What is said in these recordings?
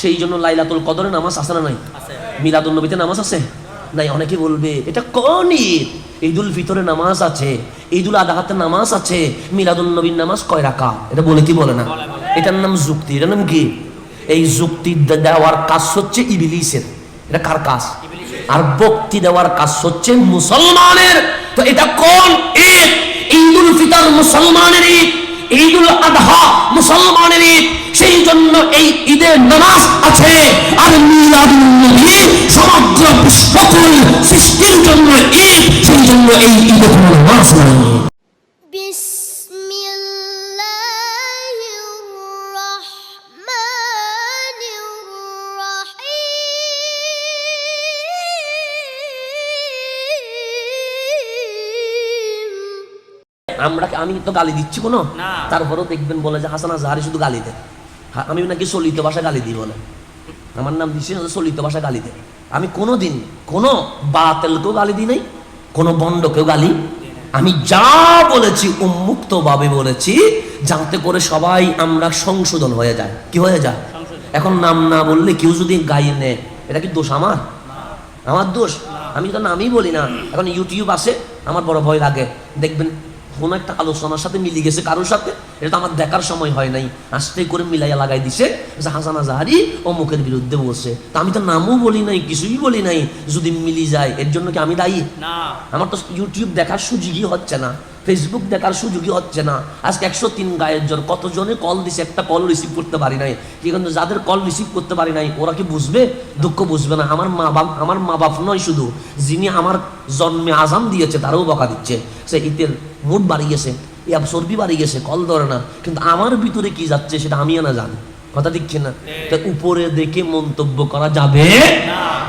সেই জন্য লাইলাতুল কদরে নামাজ আছে না নাই? মিলাদুল নবীতে নামাজ আছে? নাই অনেকে বলবে এটা কোন ঈদ ঈদুল ফিতরে নামাজ আছে ঈদুল আদাহাতে নামাজ আছে মিলাদুল নবীর নামাজ কয় রাকা এটা বলে কি বলে না। এটার নাম যুক্তি এটার নাম কি? এই যুক্তি দেওয়ার কাজ হচ্ছে ইবিলিসের। এটা কার কাজ? আর বক্তি দেওয়ার কাজ হচ্ছে মুসলমানের। তো এটা কোন ঈদ? ঈদুল ফিতর মুসলমানের ঈদ ঈদুল আদহা মুসলমানের ঈদ। সেই জন্য এই ঈদের নামাজ আছে। আর মিলাদুন্নবী সমগ্র বিশ্বকুল সৃষ্টির জন্য ঈদ সেই জন্য এই ঈদের নামাজ নাই। আমরা আমি তো গালি দিচ্ছি কোনো? তারপরেও দেখবেন বলে যে হাসানা জাহারি শুধু গালি দেয়। আমি নাকি চলিত ভাষা গালি দিই বলে আমার নাম দিচ্ছি চলিত ভাষা গালি দেয় আমি কোনো দিন কোনো বাতেলকেও গালি দিই নাই কোনো বন্ডকেও গালি আমি যা বলেছি উন্মুক্ত ভাবে বলেছি যাতে করে সবাই আমরা সংশোধন হয়ে যায়। কি হয়ে যায়? এখন নাম না বললে কেউ যদি গায়ে নেয় এটা কি দোষ আমার? আমার দোষ? আমি তো নামই বলি না। এখন ইউটিউব আছে আমার বড় ভয় লাগে। দেখবেন কোনো একটা আলোচনার সাথে মিলি গেছে কারোর সাথে এটা তো আমার দেখার সময় হয় নাই। আস্তে করে মিলাইয়া লাগাই দিছে যে হাসান আজাহারি অমুকের বিরুদ্ধে বসে তা আমি তো নামও বলি নাই কিছুই বলি নাই যদি মিলি যায় এর জন্য কি আমি দায়ী? না। আমার তো ইউটিউব দেখার সুযোগই হচ্ছে না ফেসবুক দেখার সুযোগই হচ্ছে না। আজকে একশো তিন গায়ের জন কতজনে কল দিছে একটা কল রিসিভ করতে পারি নাই। কিন্তু যাদের কল রিসিভ করতে পারি নাই ওরা কি বুঝবে? দুঃখ বুঝবে না। আমার মা বাপ আমার মা বাপ নয় শুধু যিনি আমার জন্মে আজাম দিয়েছে তারাও বকা দিচ্ছে। সে ঈদের মুড বাড়ি গেছে ইয়া বাড়ি গেছে কল ধরে না। কিন্তু আমার ভিতরে কি যাচ্ছে সেটা আমি না জানি। কথা না। তা উপরে দেখে মন্তব্য করা যাবে?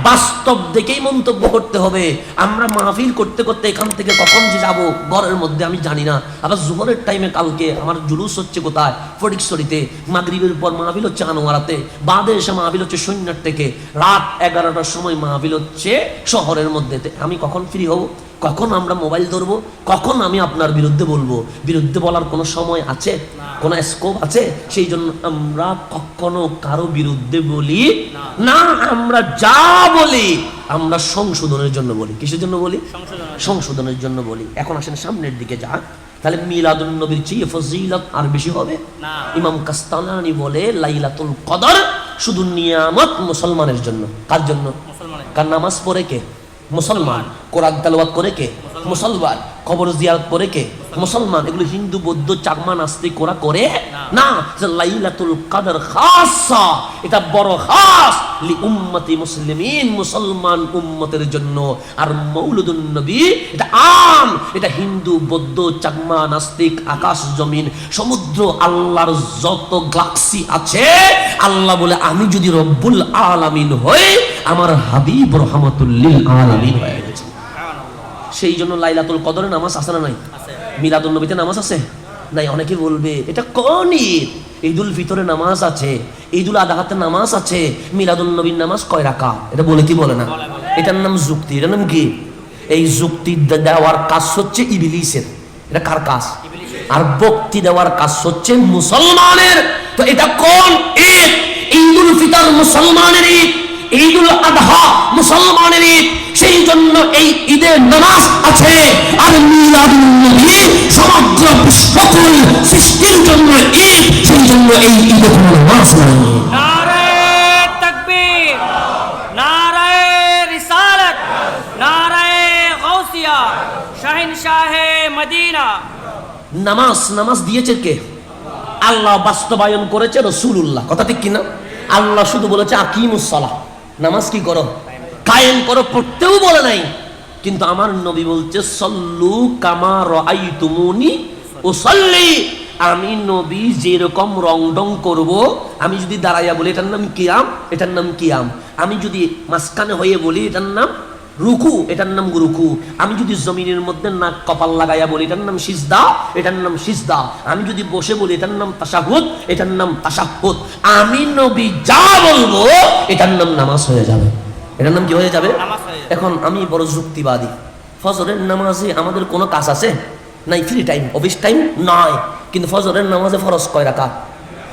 বাস্তব দেখেই মন্তব্য করতে হবে। আমরা মাহফিল করতে করতে এখান থেকে কখন যে যাব ঘরের মধ্যে আমি জানি না। আবার জোহরের টাইমে কালকে আমার জুলুস হচ্ছে কোথায়? ফটিকছড়িতে। মাগরিবের পর মাহফিল হচ্ছে আনোয়ারাতে। বাদে এসে মাহফিল হচ্ছে সৈন্যার থেকে। রাত এগারোটার সময় মাহফিল হচ্ছে শহরের মধ্যে আমি কখন ফ্রি হব? কখন আমরা মোবাইল ধরবো? কখন আমি আপনার বিরুদ্ধে বলব? বিরুদ্ধে বলার কোনো সময় আছে? কোনো স্কোপ আছে? সেই জন্য আমরা কখনো কারও বিরুদ্ধে বলি না। আমরা যা বলি আমরা সংশোধনের জন্য বলি। কিসের জন্য বলি? সংশোধনের জন্য। বলি। এখন আসেন সামনের দিকে যা তাহলে মিলাদুল নবীর চেয়ে ফজিলত আর বেশি হবে? ইমাম কাস্তালানি বলে লাইলাতুল কদর শুধু নিয়ামত মুসলমানের জন্য। কার জন্য। কার নামাজ পড়ে কে? মুসলমান, কোরআন তালাওয়াত করে কে? মুসলমান। কবর জিয়ারত করে কে? মুসলমান। এগুলো হিন্দু, বৌদ্ধ, চাকমা, নাস্তিক ওরা করে? না। লাইলাতুল কাদর খাসা এটা বড় খাস। লি উম্মতি মুসলিমিন, মুসলমান উম্মতের জন্য। আর মৌলুদুন নবী, এটা আম। এটা হিন্দু, বৌদ্ধ, চাকমা, নাস্তিক, আকাশ, জমিন, সমুদ্র, আল্লাহর যত গ্লাক্সি আছে, আল্লাহ বলে, আমি যদি রব্বুল আলামিন হই আমার হাবিব রহমাতুল্লিল আলামিন হয়ে গেছে। সেই জন্য লাইলাতুল কদরে নামাজ আছে না নাই? মিলাদুল নবীতে নামাজ আছে? নাই, অনেকে বলবে, এটা কোন ঈদ? ঈদুল ফিতরে নামাজ আছে, ঈদুল আদাহাতে নামাজ আছে মিলাদুল নবীর নামাজ কয় রাকা এটা বলে কি বলে না। এটার নাম যুক্তি, এটার নাম কি? এই যুক্তি দেওয়ার কাজ হচ্ছে ইবিলিসের। এটা কার কাজ? আর বক্তি দেওয়ার কাজ হচ্ছে মুসলমানের। তো এটা কোন ঈদ? ঈদুল ফিতর মুসলমানের ঈদ। ঈদুল আদহা মুসলমানের ঈদ সেই জন্য এই ঈদের নামাজ আছে। আর মিলাদুল নবী সমগ্র বিশ্বকুল সৃষ্টির জন্য ঈদ সেই জন্য এই ঈদে কোনো নামাজ নাই। নামাজ নামাজ দিয়েছে কে? আল্লাহ বাস্তবায়ন করেছে রসুল্লাহ কথা ঠিক কিনা? আল্লাহ শুধু বলেছে আকিমুসলাহ নামাজ কি করো? কায়েম করো, পড়তেও বলে নাই। কিন্তু আমার নবী বলছে, সল্লু কামার আই তুমুনি ও সল্লি আমি নবী যেরকম রং ডং করব, আমি যদি দাঁড়াইয়া বলি, এটার নাম কিয়াম? এটার নাম কিয়াম। আমি যদি মাঝখানে হয়ে বলি, এটার নাম রুকু এটার নাম রুকু। আমি যদি জমিনের মধ্যে নাক কপাল লাগাইয়া বলি এটার নাম সিজদা এটার নাম সিজদা। আমি যদি বসে বলি এটার নাম তাসাহুদ এটার নাম তাসাহুদ আমি নবী যা বলব এটার নাম নামাজ হয়ে যাবে। এটার নাম কি হয়ে যাবে। এখন আমি বড় যুক্তিবাদী। ফজরের নামাজে আমাদের কোনো কাজ আছে? নাই ফ্রি টাইম অফিস টাইম নয়। কিন্তু ফজরের নামাজে ফরজ কয় রাখা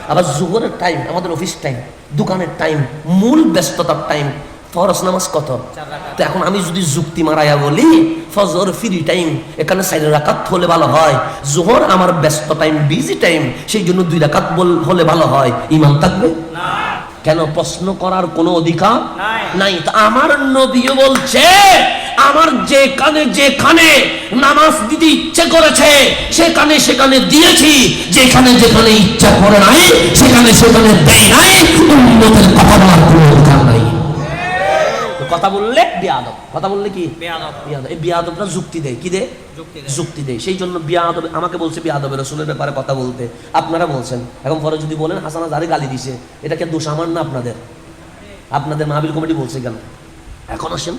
আবার জোহরের টাইম আমাদের অফিস টাইম দোকানের টাইম মূল ব্যস্ততার টাইম ফরস নামাজ কত? তো এখন আমি যদি যুক্তি মারাইয়া বলি ফজর ফ্রি টাইম এখানে চার রাকাত হলে ভালো হয়। জোহর আমার ব্যস্ত টাইম বিজি টাইম সেই জন্য দুই রাকাত বল- হলে ভালো হয়। ইমান থাকবে? কেন প্রশ্ন করার কোনো অধিকার নাই। তা আমার নবীও বলছে আমার যেখানে যেখানে নামাজ দিতে ইচ্ছে করেছে সেখানে সেখানে দিয়েছি। যেখানে যেখানে ইচ্ছা করে নাই সেখানে সেখানে দেয় নাই উন্নতের কথা বলার কোনো অধিকার নাই। কথা বললে বিয়াদব। কথা বললে কি? বিয়াদব। এই বিয়াদবটা যুক্তি দেয়। কি দেয়? যুক্তি দেয়। সেই জন্য বিয়াদব আমাকে বলছে বিয়াদবের রসুলের ব্যাপারে কথা বলতে। আপনারা বলছেন। এখন পরে যদি বলেন হাসান হাজারে গালি দিছে এটা কে দোষ আমার না আপনাদের? আপনাদের মাহবিল কমিটি বলছে কেন? এখন আসেন।